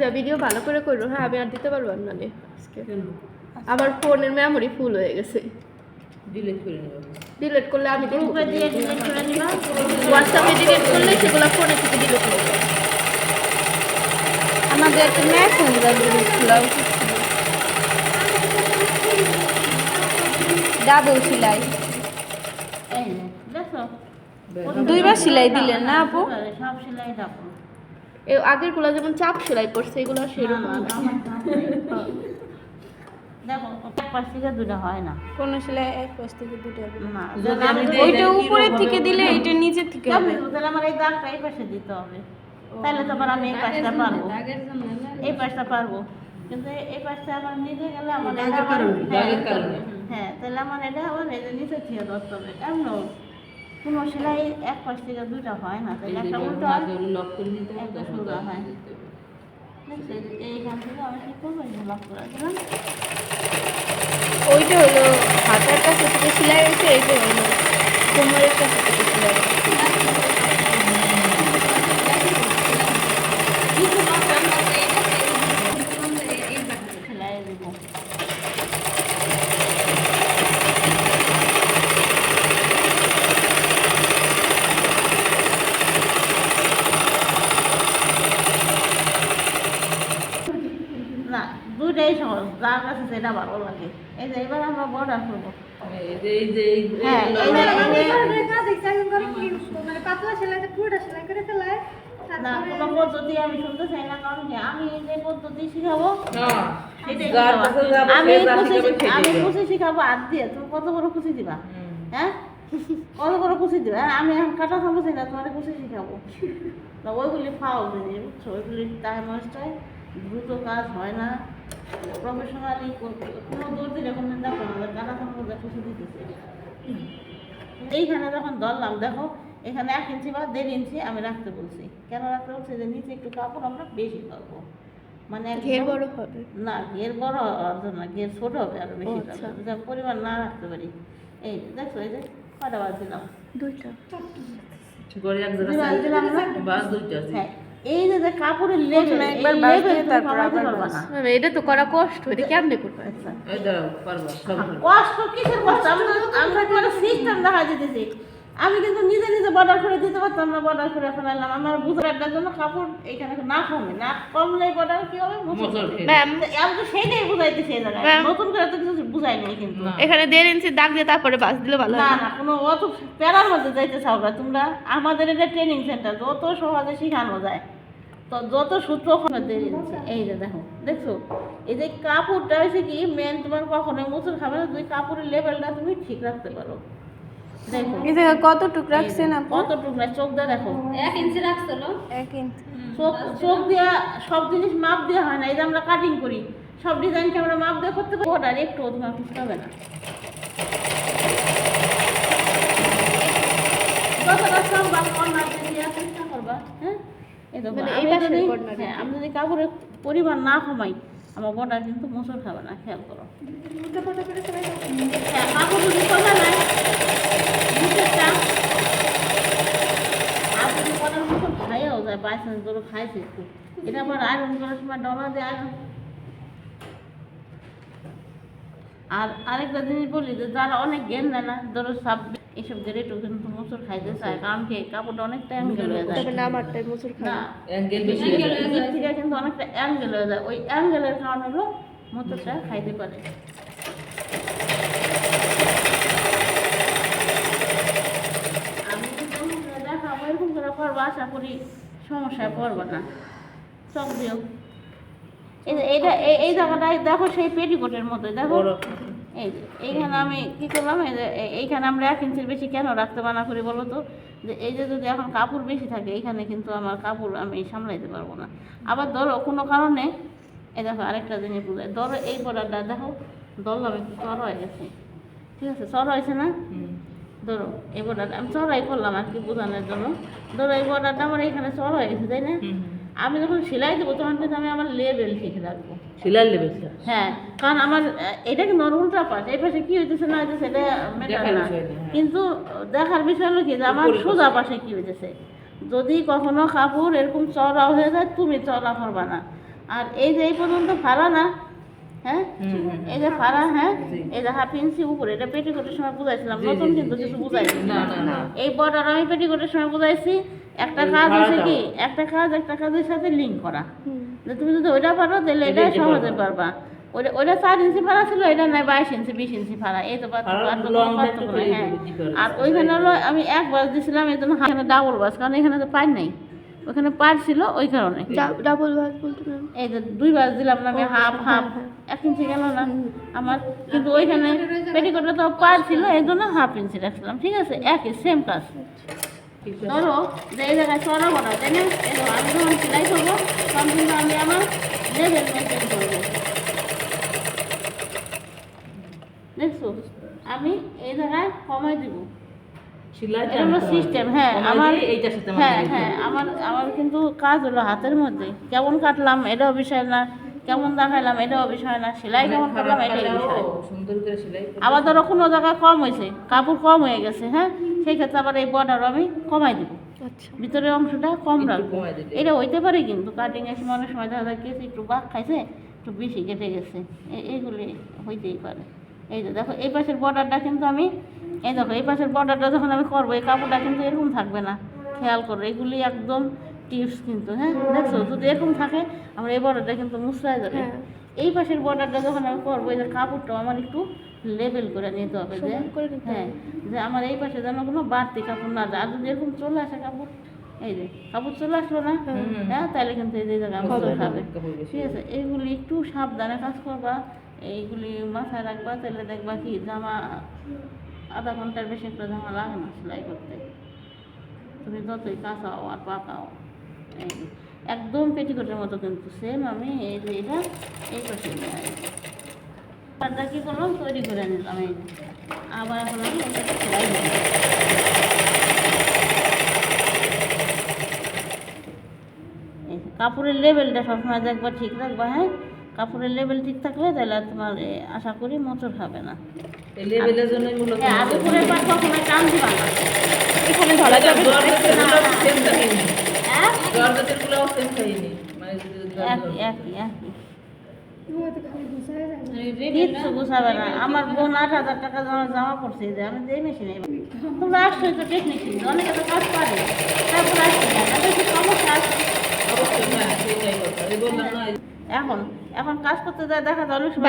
যা ভিডিও ভালো করে করো হ্যাঁ আমি আর দিতে পারব না আজকে। আমার ফোনের মেমোরি ফুল হয়ে গেছে। ডিলিট করে নেব। ডিলিট করলে আমি গ্রুপে দিয়ে ডিলিট করে নিবা। হোয়াটসঅ্যাপে ডিলিট করলে সেগুলো ফোনে থেকে ডিলিট করব আমাদের একটা মেসেঞ্জার উচিত ছিল ডাবল সেলাই এই নে, দেখো। দুইবার সেলাই দিলেন না আপু? সব সেলাই ডাবল এই আগেরগুলো যেমন চাপ সেলাই করছে এগুলো সেরকম না। দেখো এক পাশ থেকে দুটো না। কোন সেলাই এক পাশ থেকে দুটো হবে? না যদি আমি দেই, ওইটা এটা থেকে দিলে এটা নিচের থেকে হবে। তাহলে আমার এই দাগটা এই পাশে দিতে হবে। তাহলে তো আবার আমি এই পাশটা পারব। এই পাশটা পারব। কিন্তু এই- পাশটা আমার নিচে গেলে আমার হ্যাঁ। হ্যাঁ তাহলে আমার এটা এই নিচে থেকে ধরতে হবে। এমন কোনো সেলাই এক পাশ থেকে দুইটা হয় না তাহলে একটা উল্টো হয় একটা সোজা হয়। এইখান থেকে আমি কি করব? লক করে দিলাম। ওইটা হলো হাতারটা কাছে থেকে সেলাই হয়েছে এইটা হলো কোমরের কাছে থেকে সেলাই দিব না দুইটাই কাছে যেটা ভালো লাগে। এই যে এবার আমরা বর্ডার করব। মানে আমি শুনতে চাই না কারণ আমি যে পদ্ধতি শিখাবো সেটাই যার শিখাবো। কাছে যাব, আমি সে যা কুচি শিখাবে সেটাই আমি দিবা। শিখাবো হাত দিয়ে তুমি কত বড় কুচি দিবা। হ্যাঁ? কত বড় দিবা? হ্যাঁ, আমি এখন কাটা চামচ না তোমার কুচি শিখাবো। ওইগুলি ফাউল জিনিস বুঝছ? ওইগুলি টাইম দ্রুত কাজ হয় না। প্রফেশনালি কোনো দূর দিলে কোনো দেখো কুচি দিতেছে। এইখানে যখন ধরলাম দেখো এখানে এক ইঞ্চি বা দেড় ইঞ্চি আমি রাখতে বলছি। কেন রাখতে বলছি? যে নিচে একটু কাপড় আমরা বেশি পাবো। মানে ঘের বড় হবে? না ঘের বড় জন্য না ঘের ছোট হবে আরও বেশি আচ্ছা। যা পরিমাণ না রাখতে পারি। এই যে, দেখছ এই যে কটা বাদ দিলাম দুইটা। করে এক জায়গায় দিলাম বাস দুইটা হ্যাঁ। এই যে যে কাপড়ের লেভেল একবার বাদ দিয়ে তারপর আবার বাস। এটা তো করা কষ্ট এটা কেমনে করবে? আচ্ছা। এই দাও পারবা কষ্ট কিসের কষ্ট? আমরা আমরা তোমার সিস্টেম দেখা যেতেছি আমি কিন্তু নিজে নিজে বর্ডার করে দিতে পারতাম না বর্ডার করে ফেলালাম আমার বুঝাটার জন্য কাপড় এখানে না কমে না কমলে বর্ডার কি হবে? আমি তো সেইটাই বুঝাইতেছি এই জায়গায়। নতুন করে তো কিছু বুঝাই নাই কিন্তু। এখানে দেড় ইঞ্চি দাগ দিয়ে তারপরে বাস দিলে ভালো না হয় না? কোনো অত প্যারার মধ্যে যাইতে চাও না তোমরা আমাদের এটা ট্রেনিং সেন্টার যত সহজে শেখানো যায়। তো যত সূত্র ওখানে দেরি এই যে দেখো দেখছ? এই যে কাপড়টা হয়েছে কি মেন তোমার কখনোই মুসুর খাবে না তুমি কাপড়ের লেভেলটা তুমি ঠিক রাখতে পারো। দেখো। এই জায়গায় কতটুক রাখছেন আপু? কতটুকু না চোখ দিয়ে দেখো। এক ইঞ্চি রাখছিল ইঞ্চি। চোখ চোখ দিয়া সব জিনিস মাপ দেওয়া হয় না এই যে আমরা কাটিং করি। সব ডিজাইনকে আমরা মাপ দিয়ে করতে পারি। ওটার একটু তোমার কিছু হবে না যতটা সম্ভব কর্নার দেওয়ার চেষ্টা করবা হ্যাঁ এই দেখো, মানে এই আমি যদি- corner এ? হ্যাঁ, আমি যদি কাপড়ের পরিমাণ না কমাই আমার বর্ডার কিন্তু মোচড় খাবে না খেয়াল করো। হ্যাঁ কাপড় যদি কমে নাই আর যদি বর্ডার মোচড় খাইয়াও যায় বাইসেন্স ধরো খাইছে একটু। এটা আবার আয়রন করার সময় ডলা দিয়ে আয়রন আর আরেকটা জিনিস বলি যে যারা অনেক জ্ঞান দেয় না ধরো সাব এইসব গেরেটও কিন্তু মোচড় খাইতে চায় কারণ কি? কাপড়টা অনেকটা অ্যাঙ্গেল হয়ে যায়। না আমারটাই মুসুর না অ্যাঙ্গেল বেশি হয়ে থেকে কিন্তু অনেকটা অ্যাঙ্গেল হয়ে যায়। ওই অ্যাঙ্গেলের কারণে হলো মোচড়টা খাইতে পারে। আমি দেখাবো এরকম করে করব আশা করি সমস্যায় পড়ব না। চোখ দিও। এই যে এইটা এই- এই জায়গাটায় দেখো সেই পেটিকোটের মতো দেখো। এই যে এইখানে আমি কি করলাম? এই যে এইখানে আমরা এক ইঞ্চির বেশি কেন রাখতে মানা করি বলো তো? যে এই যে যদি এখন কাপড় বেশি থাকে এইখানে কিন্তু আমার কাপড় আমি সামলাইতে পারব না। আবার ধরো কোনো কারণে এই দেখো আরেকটা জিনিস বুঝাই। ধরো এই বর্ডারটা দেখো ধরলাম একটু চড় হয়ে গেছে। ঠিক আছে? চড় হয়েছে না? ধরো এই বর্ডারটা আমি চড়াই করলাম আর কি বোঝানোর জন্য। ধরো এই বর্ডারটা আমার এখানে চড় হয়ে গেছে তাই না। আমি যখন সেলাই দেবো তখন কিন্তু আমি আমার লেবেল ঠিক রাখব। সেলাই লেবেলটা হ্যাঁ কারণ আমার এটা কি নর্মালটা পাশ এই পাশে কি হইতেছে না হইতেছে এটা ম্যাটার না। হ্যাঁ। কিন্তু দেখার বিষয় হলো কি যে আমার সোজা পাশে কি হইতেছে? যদি কখনো কাপড় এরকম চড়া হয়ে যায় তুমি চড়া করবা না। আর এই যে এই পর্যন্ত ফাড়া না হ্যাঁ। এই যে ফাড়া হ্যাঁ। এই যে হাফ ইঞ্চি উপরে এটা পেটিকোটের সময় বুঝাইছিলাম নতুন কিন্তু কিছু বুঝাইছি এই বর্ডার আমি পেটিকোটের সময় বুঝাইছি একটা কাজ আছে কি? একটা কাজ একটা কাজের সাথে লিঙ্ক করা। তুমি যদি ওইটা পারো তাহলে এটা সহজে পারবা। পারবা। ওইটা ওইটা চার ইঞ্চি ফাড়া ছিল এটা নয় বাইশ ইঞ্চি বিশ ইঞ্চি ফাড়া এই তো নেই, হ্যাঁ। আর ওইখানে হলো আমি এক বাস দিছিলাম এই জন্য এখানে ডাবল বাস কারণ এখানে তো পাই নাই। ওখানে পার ছিল ওই কারণে। ডাবল ভাগ বলতে এই যে দুই বাস দিলাম না আমি হাফ হাফ এক ইঞ্চি গেল না। আমার কিন্তু ওইখানে পেটিকোটে তো পার ছিল এই জন্য হাফ ইঞ্চি রাখছিলাম ঠিক আছে? একই সেম কাজ। আছে। ধরো যে এই জায়গায় চড়াবো না তাই না? আমি যখন সেলাই করব তখন কিন্তু আমি আমার লেভেল মেনটেন করব। দেখছ? আমি এই জায়গায় কমাই দিব। সিস্টেম হ্যাঁ আমার হ্যাঁ হ্যাঁ আমার আমার কিন্তু কাজ হলো হাতের মধ্যে। কেমন কাটলাম এটাও বিষয় না। কেমন দেখাইলাম এটাও বিষয় না সেলাই কেমন মানে করলাম এটাই বিষয়। সুন্দর করে সেলাই করে আবার ধরো কোনো জায়গায় কম হয়েছে কাপড় কম হয়ে গেছে হ্যাঁ? সেই ক্ষেত্রে আবার এই বর্ডার আমি কমাই দিব। আচ্ছা। ভিতরের অংশটা কম রাখব। এটা হইতে পারে কিন্তু কাটিং এর সময় অনেক সময় দেখা যায় কেসে একটু বাঘ খাইছে একটু বেশি কেটে গেছে। এ- এইগুলি হইতেই পারে। এই যে দেখো এই পাশের বর্ডারটা কিন্তু আমি এই দেখো এই পাশের বর্ডারটা যখন আমি করব এই কাপড়টা কিন্তু এরকম থাকবে না। খেয়াল করো এগুলি একদম টিপস কিন্তু হ্যাঁ? দেখছ? যদি এরকম থাকে আমার এই বর্ডারটা কিন্তু মুসরাই যাবে। হ্যাঁ। এই পাশের বর্ডারটা যখন আমি করব এই যে কাপড়টা আমার একটু লেবেল করে নিতে হবে যে হ্যাঁ যে আমার এই পাশে যেন কোনো বাড়তি কাপড় না যায়। আর যদি এরকম চলে আসে কাপড় এই যে কাপড় চলে আসলো না হ্যাঁ। তাহলে কিন্তু এই যে জায়গায় খাবে। বেশি ঠিক আছে? এইগুলি একটু সাবধানে কাজ করবা। এইগুলি মাথায় রাখবা তাহলে দেখবা কি জামা আধা ঘণ্টার বেশি একটা জামা লাগে না সেলাই করতে। তুমি যতই কাঁচাও আর পাকাও। একদম পেটিকোটের মতো কিন্তু সেম আমি এই যে এটা এই পাশে নিয়ে আসব। পাটটা কি করলাম তৈরি করে নিলাম এই আবার এখন আমি এটাকে সেলাই কাপড়ের লেভেলটা সবসময় দেখবা ঠিক রাখবা হ্যাঁ কাপড়ের লেভেল ঠিক থাকলে তাহলে তোমার আশা করি মোচর খাবে না লেভেলের জন্যই মূলত হ্যাঁ আর পাট কখনো টান দিবা না এখানে ধরা যাবে কিচ্ছু গুছাবে না। আমার বোন আট হাজার টাকা জামা জামা পড়ছে যে আমি যেই মেশিনে তোমরা আসছো তো টেকনিশিয়ান অনেকে তো কাজ পারে। তারপর আসছে না। তাদের সমস্যা এখন এখন কাজ করতে যায় দেখা যায় অনেক সময়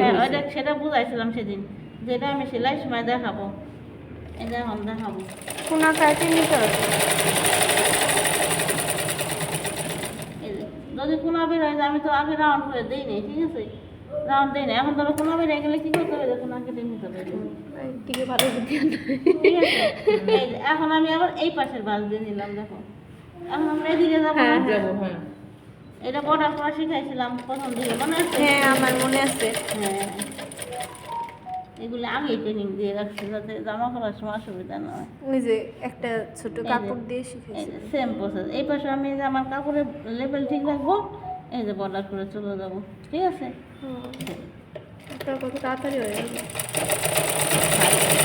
হ্যাঁ। ওইটা সেটা বুঝাইছিলাম সেদিন। যেটা আমি সেলাই সময় দেখাবো। এই যে এখন দেখাবো। কোনা কাটে নিতে হবে এই যে, যদি কোনা বের হয় আমি তো আগে রাউন্ড করে দিই নি ঠিক আছে? রাউন্ড দিই না এখন ধরো কোনা বের হয়ে গেলে কি করতে হবে? দেখুন আগে দিন নিতে হবে। দিকে ভালো বুদ্ধি ঠিক আছে? এখন আমি আবার এই পাশের বাস দিয়ে নিলাম দেখো। এখন আমরা এদিকে যাব হ্যাঁ, যাব, হ্যাঁ। এটা বর্ডার করা শিখাইছিলাম প্রথম দিকে মনে আছে? হ্যাঁ আমার মনে আছে। হ্যাঁ। এগুলো আমি ট্রেনিং দিয়ে রাখছি যাতে জামা করার সময় অসুবিধা না হয়। ওই যে একটা ছোট কাপড় দিয়ে শিখেছি। সেম প্রসেস এই পাশে আমি যে আমার কাপড়ের লেভেল ঠিক রাখব এই যে বর্ডার করে চলে যাব। ঠিক আছে? কত তাড়াতাড়ি হয়ে যাবে।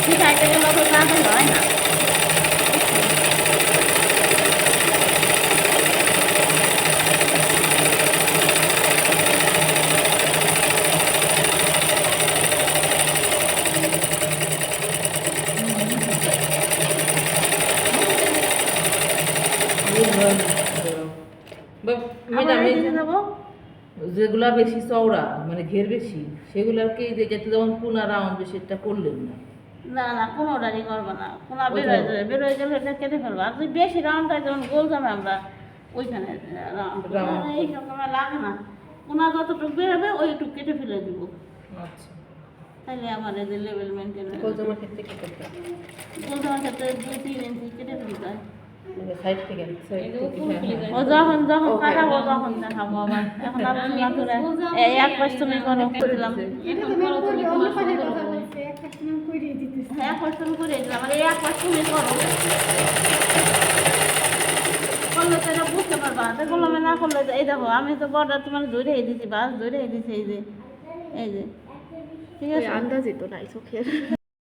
ঠিক আছে তাড়াতাড়ি হয় না বা, আবার ম্যাডাম, এই এদিকে যাব যেগুলা বেশি চওড়া মানে ঘের বেশি সেগুলাকে যে যাতে যেমন পুনা রাউন্ড সেটা করলেন না? না না কোনোটারই করব না। কোনো ওই বের হয়ে যাবে বের হয়ে গেলে এটা কেটে ফেলব। আর যদি বেশি রাউন্ড হয় যেমন গোল জামে আমরা ওইখানে রাউন্ড এই সময় লাগে না। কোনা যতটুকু বের হবে ওইটুকু কেটে ফেলে দিব। আচ্ছা। তাহলে আমার যে লেভেল মেনটেন কলজামার ক্ষেত্রে কি করতে গোল জামার ক্ষেত্রে দুই তিন ইঞ্চি কেটে ফেলতে হয়। সাইড থেকে হ্যাঁ, ও যখন যখন কাটাবো তখন দেখাবো আবার এখন আলোচনা করে এই এক পাশ তুমি করো করলাম হ্যাঁ এক পাশ তুমি করে দিলাম আর এই এক পাশ তুমি করো করলে তো এটা বুঝতে পারবা তো করলাম না করলে তো এই দেখো আমি তো বর্ডার তোমার ধরে দিছি বাস ধরে দিছি এই যে এই যে ঠিক আছে আন্দাজই তো নাই চোখের